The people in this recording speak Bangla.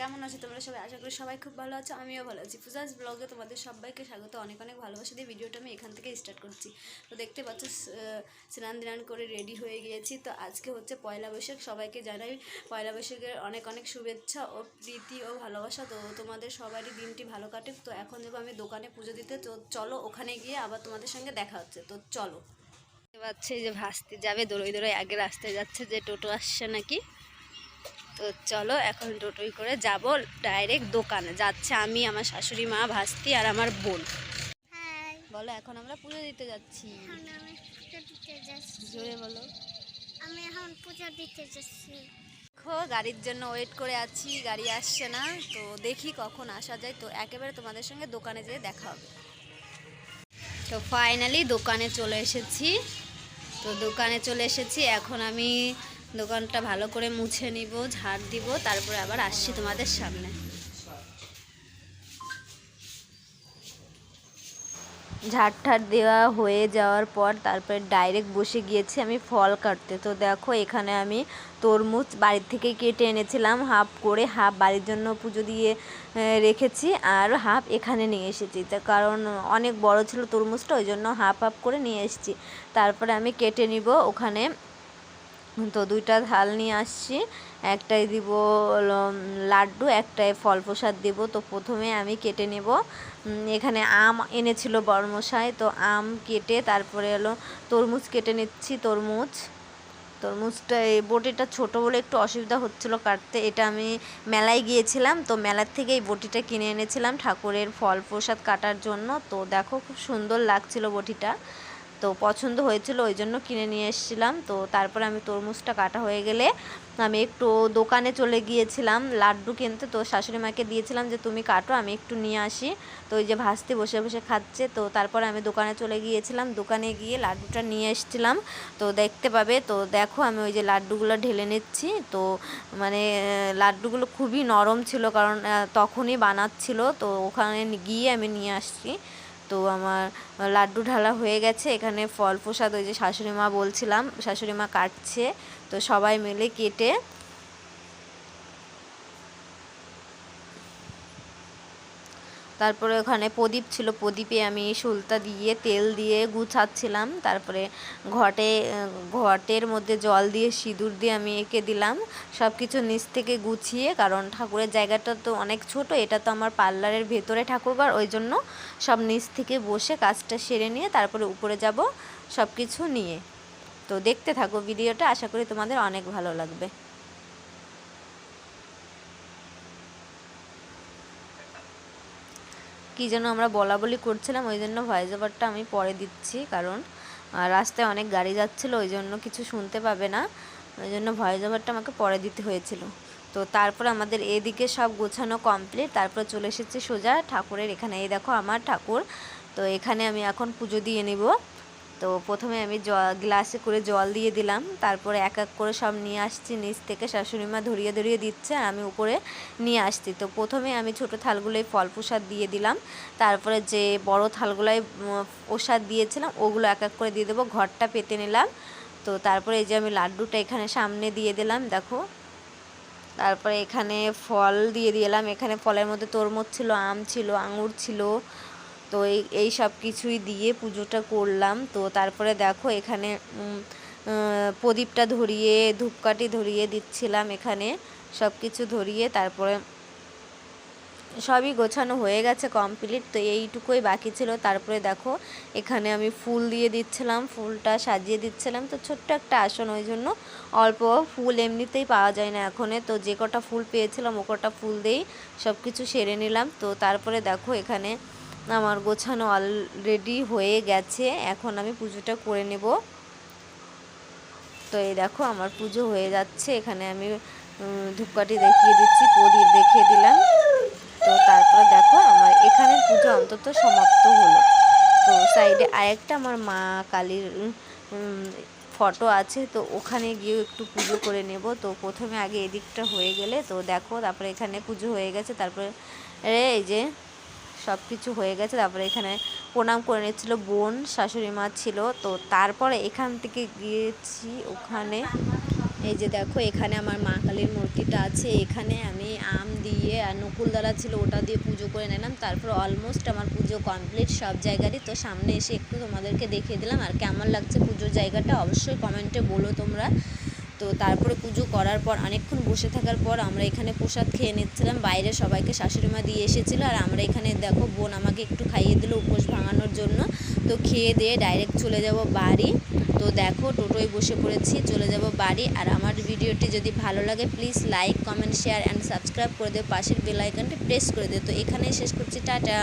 কেমন আছো তোমরা সবাই? আশা করি সবাই খুব ভালো আছো। আমিও ভালো আছি। পূজাজ ব্লগে তোমাদের সবাইকে স্বাগত। অনেক অনেক ভালোবাসা দিয়ে ভিডিওটা আমি এখান থেকে স্টার্ট করছি। তো দেখতে পাচ্ছ স্নান ধান করে রেডি হয়ে গিয়েছি। তো আজকে হচ্ছে পয়লা বৈশাখ। সবাইকে জানাই পয়লা বৈশাখের অনেক অনেক শুভেচ্ছা ও প্রীতি ও ভালোবাসা। তো তোমাদের সবারই দিনটি ভালো কাটুক। তো এখন যাব আমি দোকানে পুজো দিতে। তো চলো ওখানে গিয়ে আবার তোমাদের সঙ্গে দেখা হচ্ছে। তো চলো। দেখতে পাচ্ছে যে ভাসতে যাবে। দৌড়ই দৌড়ই আগে রাস্তায় যাচ্ছে যে টোটো আসছে নাকি। তো চলো এখন টোটোই করে যাব ডাইরেক্ট দোকানে। যাচ্ছে আমি আমার শাশুড়ি মা ভাস্তি আর আমার বোন। বলো এখন আমরা পুজো দিতে যাচ্ছি। জোরে বলো। আমি এখন পুজো দিতে যাচ্ছি। দেখো গাড়ির জন্য ওয়েট করে আছি গাড়ি আসছে না তো দেখি কখন আসা যায়। তো একেবারে তোমাদের সঙ্গে দোকানে যেয়ে দেখা হবে। তো ফাইনালি দোকানে চলে এসেছি। তো দোকানে চলে এসেছি এখন আমি দোকানটা ভালো করে মুছে নিব, ঝাড় দিব, তারপরে আবার আসছি তোমাদের সামনে। ঝাড় ঠাড় দেওয়া হয়ে যাওয়ার পর তারপরে ডাইরেক্ট বসে গিয়েছি আমি ফল কাটতে। তো দেখো, এখানে আমি তরমুজ বাড়ির থেকে কেটে এনেছিলাম, হাফ করে, হাফ বাড়ির জন্য পুজো দিয়ে রেখেছি আর হাফ এখানে নিয়ে এসেছি। কারণ অনেক বড় ছিল তরমুজটা, ওই জন্য হাফ হাফ করে নিয়ে এসেছি। তারপরে আমি কেটে নিব, ওখানে তো দুইটা থাল নিয়ে আসছি। একটাই দিব লাড্ডু, একটাই ফল প্রসাদ দিব। তো প্রথমে আমি কেটে নেব। এখানে আম এনেছিল বর্মশাই। তো আম কেটে তারপরে হলো তরমুজ কেটে নিচ্ছি, তরমুজ। তরমুজটা এই বটিটা ছোট বলে একটু অসুবিধা হচ্ছিল কাটতে। এটা আমি মেলায় গিয়েছিলাম। তো মেলার থেকে এই বটিটা কিনে এনেছিলাম ঠাকুরের ফল প্রসাদ কাটার জন্য। তো দেখো খুব সুন্দর লাগছিল বটিটা। তো পছন্দ হয়েছিল ওই জন্য কিনে নিয়ে এসেছিলাম। তো তারপরে আমি তরমুজটা কাটা হয়ে গেলে আমি একটু দোকানে চলে গিয়েছিলাম, লাড্ডু কিনতে। তো শাশুড়ি মাকে দিয়েছিলাম যে, তুমি কাটো, আমি একটু নিয়ে আসি। তো ওই যে ভাস্তি বসে বসে খাচ্ছে। তো তারপরে আমি দোকানে চলে গিয়েছিলাম, দোকানে গিয়ে লাড্ডুটা নিয়ে এসেছিলাম। তো দেখতে পাবে, তো দেখো আমি ওই যে লাড্ডুগুলো ঢেলে নিচ্ছি। তো মানে লাড্ডুগুলো খুবই নরম ছিল, কারণ তখনই বানাচ্ছিল। তো ওখানে গিয়ে আমি নিয়ে আসছি। তো আমার লাড্ডু ঢালা হয়ে গেছে। এখানে ফল প্রসাদ ওই যে শাশুড়ি মা বলছিলাম, শাশুড়ি মা কাটছে। তো সবাই মিলে কেটে তারপরে ওখানে প্রদীপ ছিল, প্রদীপে আমি সুলতা দিয়ে তেল দিয়ে গুছাচ্ছিলাম। তারপরে ঘটে, ঘটের মধ্যে জল দিয়ে, সিঁদুর দিয়ে আমি এঁকে দিলাম। সব কিছু নিচ থেকে গুছিয়ে, কারণ ঠাকুরের জায়গাটা তো অনেক ছোট, এটা তো আমার পার্লারের ভেতরে ঠাকুরঘর, ওই জন্য সব নিচ থেকে বসে কাজটা সেরে নিয়ে তারপরে উপরে যাব সব কিছু নিয়ে। তো দেখতে থাকো ভিডিওটা, আশা করি তোমাদের অনেক ভালো লাগবে। কি যেন আমরা বলা বলি করছিলাম, ওই জন্য ভয়েস ওভারটা আমি পরে দিচ্ছি, কারণ রাস্তায় অনেক গাড়ি যাচ্ছিল, ওই জন্য কিছু শুনতে পাবে না। ওই জন্য ভয়েস ওভারটা আমাকে পরে দিতে হয়েছিল। তো তারপর আমাদের এদিকে সব গোছানো কমপ্লিট তারপরে চলে এসেছি সোজা ঠাকুরের এখানে। এই দেখো আমার ঠাকুর, তো এখানে আমি এখন পুজো দিয়ে নিব। তো প্রথমে আমি জল গ্লাসে করে জল দিয়ে দিলাম। তারপরে এক এক করে সব নিয়ে আসছি, নিচ থেকে শাশুড়ি মা ধরিয়ে ধরিয়ে দিচ্ছে আর আমি উপরে নিয়ে আসছি। তো প্রথমে আমি ছোট থালগুলোয় ফল প্রসাদ দিয়ে দিলাম। তারপরে যে বড় থালগুলোয় প্রসাদ দিয়েছিলাম, ওগুলো এক এক করে দিয়ে দেবো। ঘরটা পেতে নিলাম। তো তারপরে এই যে আমি লাড্ডুটা এখানে সামনে দিয়ে দিলাম, দেখো। তারপরে এখানে ফল দিয়ে দিলাম। এখানে ফলের মধ্যে তরমুজ ছিল, আম ছিল, আঙুর ছিল তো এই এই সব কিছুই দিয়ে পুজোটা করলাম। তো তারপরে দেখো এখানে প্রদীপটা ধরিয়ে, ধূপকাঠি ধরিয়ে দিচ্ছিলাম এখানে। সব কিছু ধরিয়ে তারপরে সবই গোছানো হয়ে গেছে কমপ্লিট তো এইটুকুই বাকি ছিল। তারপরে দেখো এখানে আমি ফুল দিয়ে দিচ্ছিলাম, ফুলটা সাজিয়ে দিচ্ছিলাম। তো ছোট্ট একটা আসন, ওই জন্য অল্প ফুল এমনিতেই পাওয়া যায় না এখনে। তো যে কটা ফুল পেয়েছিলাম ও কটা ফুল দিয়েই সব কিছু সেরে নিলাম। তো তারপরে দেখো এখানে আমার গোছানো অলরেডি হয়ে গেছে, এখন আমি পুজোটা করে নেব। তো এই দেখো আমার পুজো হয়ে যাচ্ছে, এখানে আমি ধূপকাঠি দেখিয়ে দিচ্ছি, প্রদীপ দেখিয়ে দিলাম। তো তারপরে দেখো আমার এখানে পুজো অন্তত সমাপ্ত হলো। তো সাইডে আরেকটা আমার মা কালীর ফটো আছে, তো ওখানে গিয়ে একটু পুজো করে নেব। তো প্রথমে আগে এদিকটা হয়ে গেলে, তো দেখো তারপরে এখানে পুজো হয়ে গেছে, তারপরে, এই যে সব কিছু হয়ে গেছে। তারপরে এখানে প্রণাম করে নিচ্ছিল বোন, শাশুড়ি মা ছিল। তো তারপরে এখান থেকে গিয়েছি ওখানে। এই যে দেখো, এখানে আমার মা কালীর মূর্তিটা আছে। এখানে আমি আম দিয়ে আর নকুলদারা ছিল, ওটা দিয়ে পুজো করে নিলাম। তারপর অলমোস্ট আমার পুজো কমপ্লিট সব জায়গারই। তো সামনে এসে একটু তোমাদেরকে দেখিয়ে দিলাম। আর কেমন লাগছে পুজোর জায়গাটা অবশ্যই কমেন্টে বলো তোমরা। তো তারপরে পুজো করার পর, অনেকক্ষণ বসে থাকার পর আমরা এখানে প্রসাদ খেয়ে নিচ্ছিলাম। বাইরে সবাইকে শাশুড়ি মা দিয়ে এসেছিল আর আমরা এখানে দেখো বোন আমাকে একটু খাইয়ে দিল উপোস ভাঙানোর জন্য। তো খেয়ে দিয়ে ডাইরেক্ট চলে যাব বাড়ি। তো দেখো টোটোয় বসে পড়েছি, চলে যাব বাড়ি। আর আমার ভিডিওটি যদি ভালো লাগে please like comment share and subscribe করে দিও। পাশের বেল আইকনটি প্রেস করে দিও। তো এখানেই শেষ করছি। টাটা!